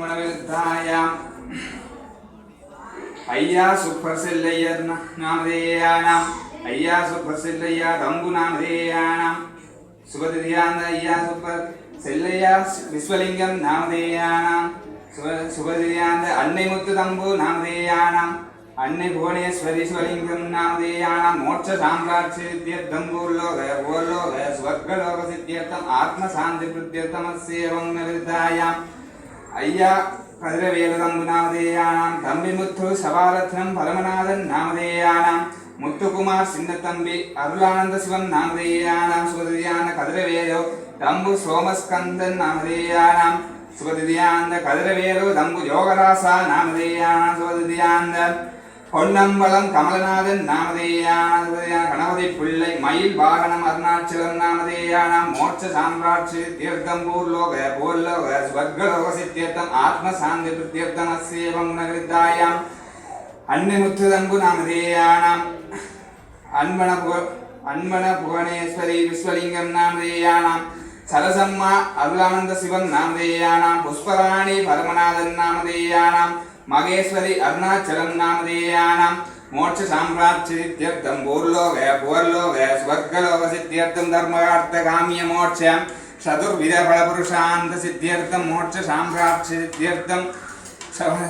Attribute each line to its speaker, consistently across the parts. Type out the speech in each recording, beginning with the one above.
Speaker 1: குணவிருத்தாயாம் ஐயா சுப்பிரசில்லையர் நாமதேயானாம். ஐயா சுப்பிரசில்லையா தம்பு நாமதேயானாம். சுபதிரியாந்த ஐயா சுப்பர் செல்லையா விஸ்வலிங்கம் நாமதேயானாம். சுப சுபதிரியாந்த அன்னை முத்து தம்பு நாமதேயானாம். அன்னை புவனேஸ்வரி சிவலிங்கம் நாமதேயானாம். மோட்ச சாம்ராட்சி சித்தியர்த்தம் பூர்லோக பூர்லோக ஸ்வர்கலோக சித்தியர்த்தம் ஆத்ம சாந்தி பிரத்யர்த்தமஸ்யேவம் ஐயா கதிரவேலு தம்புநாமதேயானாம் தம்பி முத்து சபாரத்னம் பரமநாதன் நாமதேயானாம். முத்துக்குமார் சின்னத்தம்பி அருளானந்த சிவன் நாமதேயானாம். சுபதியான கதிரவேலோ தம்பு சோமஸ்கந்தன் நாமதேயானாம். சுபதியாந்த கதிரவேலோ தம்பு யோகராசா நாமதேயானாம். சுபதியாந்த பொன்னம்பலம் கமலநாதன் நாமதேயான கணபதி பிள்ளை மயில் வாகனம் அருணாச்சலம் நாமதேயானாம். மோட்ச சாம்ராட்சி தீர்த்தம் பூர்லோக பூர்லோக ஸ்வர்கலோக சித்தியர்த்தம் ஆத்ம சாந்தி பிரத்யர்த்தம் அசேவம் நகரித்தாயாம். அன்னை முத்துதம்பு நாமதேயானாம். அன்பன புக அன்பன புவனேஸ்வரி விஸ்வலிங்கம் நாமதேயானாம். சரசம்மா அருளானந்த சிவன் நாமதேயானாம். புஷ்பராணி பரமநாதன் நாமதேயானாம். மகேஸ்வரி அருணாச்சலம் நாமதேயானாம் மோட்ச சாம்ராட்சி பூர்லோக புவர்லோக ஸ்வர்கலோக சித்தியர்த்தம் தர்மகார்த்த காமிய மோட்சம். சதுர்வித பலபுருஷாந்த சித்தியர்த்தம் மோட்ச சாம்ராட்சி சித்தியர்த்தம்.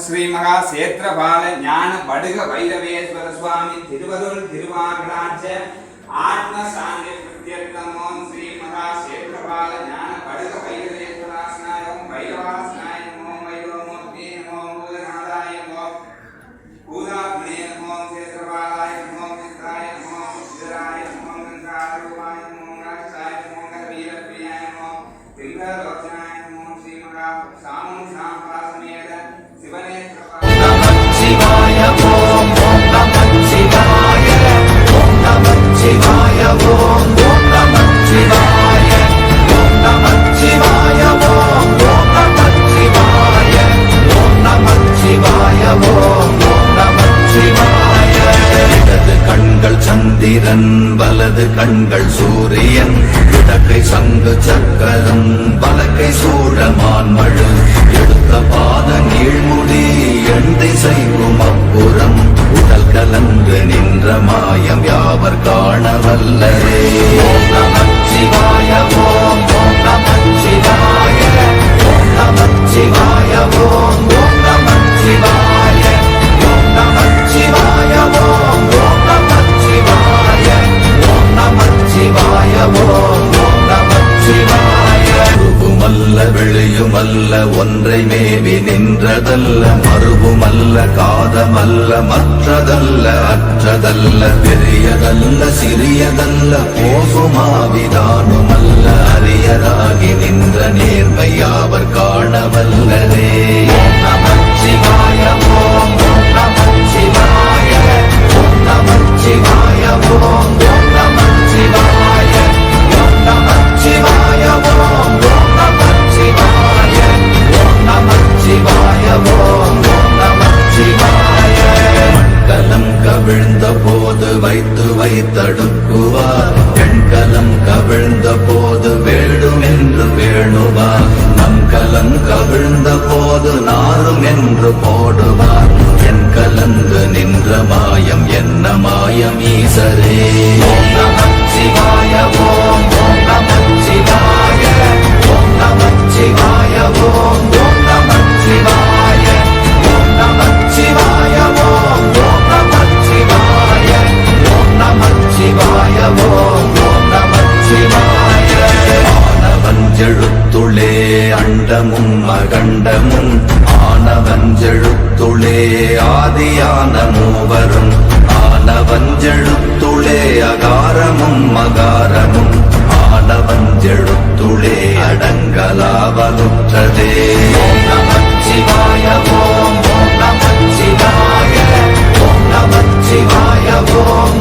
Speaker 1: ஸ்ரீ மகா சேத்திரபால ஞான படுக வைரவேஸ்வர சுவாமி திருவருள் திருவாகராட்ச ஆத்ம சாந்தி பிரத்யர்த்தம் ஓம் ஸ்ரீ மகா சேத்திரபால ஞான படுக
Speaker 2: வைர நின்ற மாயம் யாவர் காண வல்லரே ஓம் சிவாய ஓம் ஓம் நம சிவாய ஓம் நம சிவாய ஓம் ஓம் நம சிவாய ஓம் நம சிவாய ஓம் ஓம் நம சிவாய ஓம் நம சிவாய ஓம் உருவுமல்ல வெளியுமல்ல ஒன்றை மேவி நின்றதல்ல மறுவுமல்ல காதமல்ல மற்றதல்ல அற்றதல்ல பெரியதல்ல சிறியதல்ல போகுமாவிதானுமல்ல அரியதாகி நின்ற நேர்மையாவர் காணவல்லரே. நமச்சிவாயமோ நமச்சிவாய நமச்சிவாயமோ நின்ற மாயம் என்ன மாயம் ஈசரே? ஓம் நம சிவாய ஓம் சிவாய ஓம் சிவாய ஓம் சிவாய ஓம் சிவாய ஓம் சிவாய ஓம் சிவாய ஓம் அண்டமும் அகண்டமும் ஆனவஞ்செழுத்துளே ஆதியான மூவரும். ஆனவஞ்செழுத்துளே அகாரமும் மகாரமும். ஆனவஞ்செழுத்துளே அடங்கலாவலுற்றதே. ஓம் நம சிவாய ஓம் ஓம் ஓம் நம ஓம்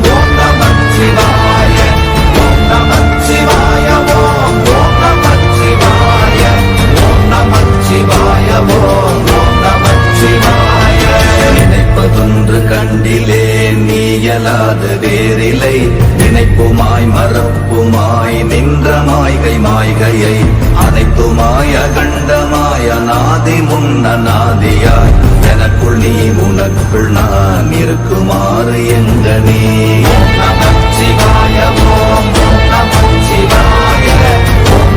Speaker 2: உனக்குள் நான் இருக்குமாறு எங்கனே. நீ ஓம் நமச்சிவாய ஓம் ஓம்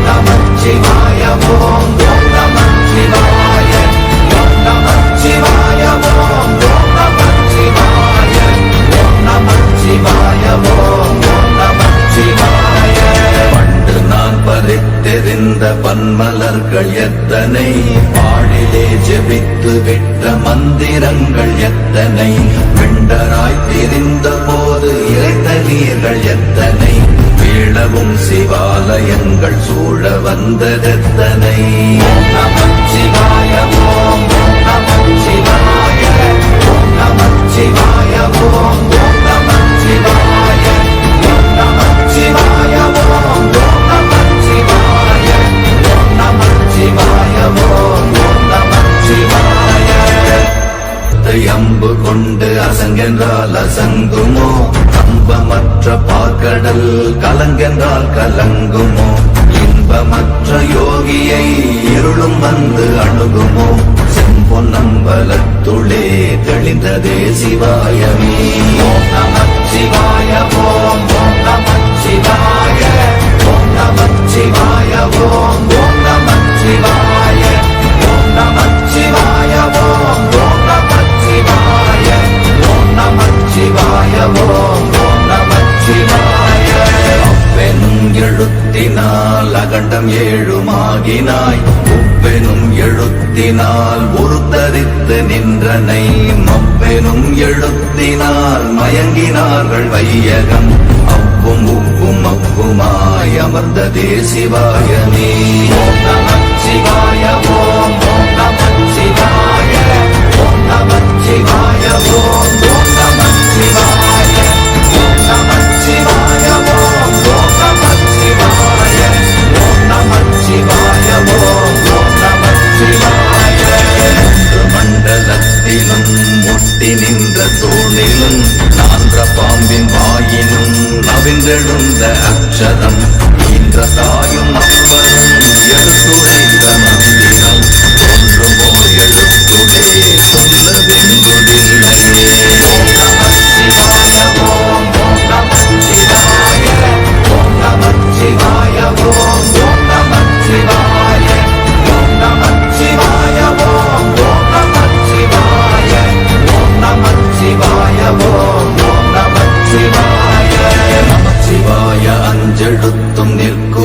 Speaker 2: நமச்சிவாய ஓம் ஓம் பறித்தெறிந்த பன்மலர்கள் எத்தனை? பாடிலே ஜெபித்து விட்ட மந்திரங்கள் எத்தனை? வெண்டராய் தெரிந்த போது இறைத்த நீர்கள் எத்தனை? வீழவும் சிவாலயங்கள் சூழ வந்ததெத்தனை? நமச்சிவாயமோ நமச்சிவாய நமச்சிவாயமோ பார்க்கடல் கலங்கென்றால் கலங்குமோ? இன்பமற்ற யோகியை இருளும் வந்து அணுகுமோ? செம்பொன்னம்பலத்துளே தெளிந்ததே சிவாயமே. அகண்டம் ஏழுமாகினாய். ஒவ்வெனும் எழுத்தினால் உருத்தரித்து நின்றனை. மப்பெனும் எழுத்தினால் மயங்கினார்கள் வையகம். அவ்வும் உவ்வும் அவ்வுமாய் அமர்ந்த தேசிவாயமே சிவாய ஓம் சிவாய நமச்சிவாய ஓம் நமச்சிவாய ஓம்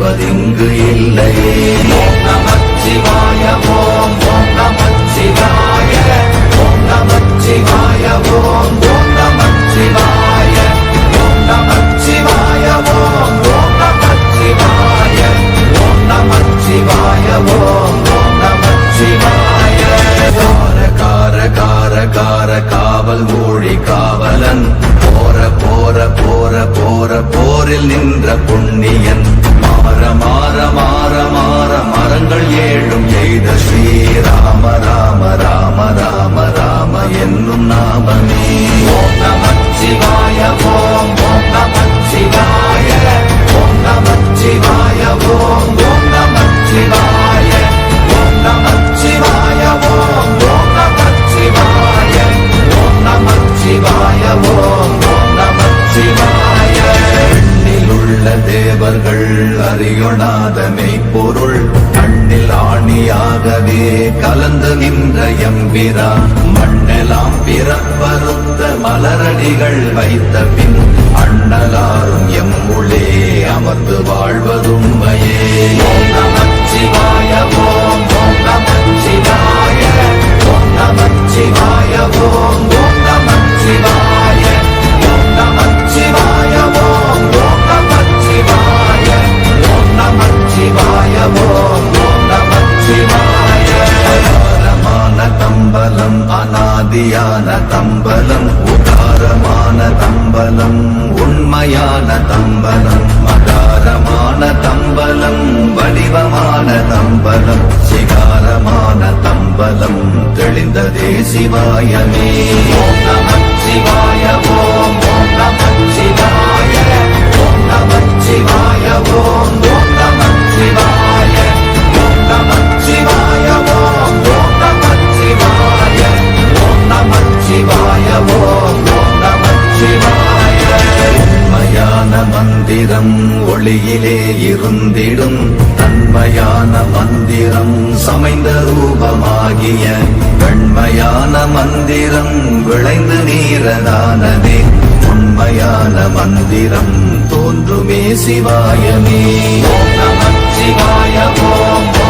Speaker 2: கொண்டோரினி இல்லையே. நமச்சிவாய ஓம் ஓம் நமச்சிவாய ஓம் நமச்சிவாய ஓம் ஓம் நமச்சிவாய ஓம் நமச்சிவாய ஓம் ஓம் நமச்சிவாய ஓம் நமச்சிவாய ஓம் ஓம் நமச்சிவாய. கார கார கார கார காவல் ஊழி காவலன் போற போற போற போற போரில் நின்ற புண்ணியன். மாற மாற மாற மாற மரங்கள் ஏழும் எய்த ஸ்ரீராம ராம ராம ராம ராம என்னும் நாமமே. ஓம் நமச்சிவாய ஓம் ஓம் நமச்சிவாய ஓம் நமச்சிவாய ஓம் ஓம் நமச்சிவாய அமர்ந்து வாழ்வதுண்மையே ஓம் நமச்சிவாய ஓம் நமச்சிவாய நமச்சிவாய ஓம் உறுதியான தம்பலம் உதாரமான தம்பலம் உண்மையான தம்பலம் மகாரமான தம்பலம் வடிவமான தம்பலம் சிகாரமான தம்பலம் தெளிந்ததே சிவாயமே. சிவாய நமச்சிவாய ஓம் சிவாய நமச்சிவாய ஓம் நமச்சிவாய மந்திரம் தோன்றுமே சிவாயமே. ஓம் நமச்சிவாய ஓம் ஓம்.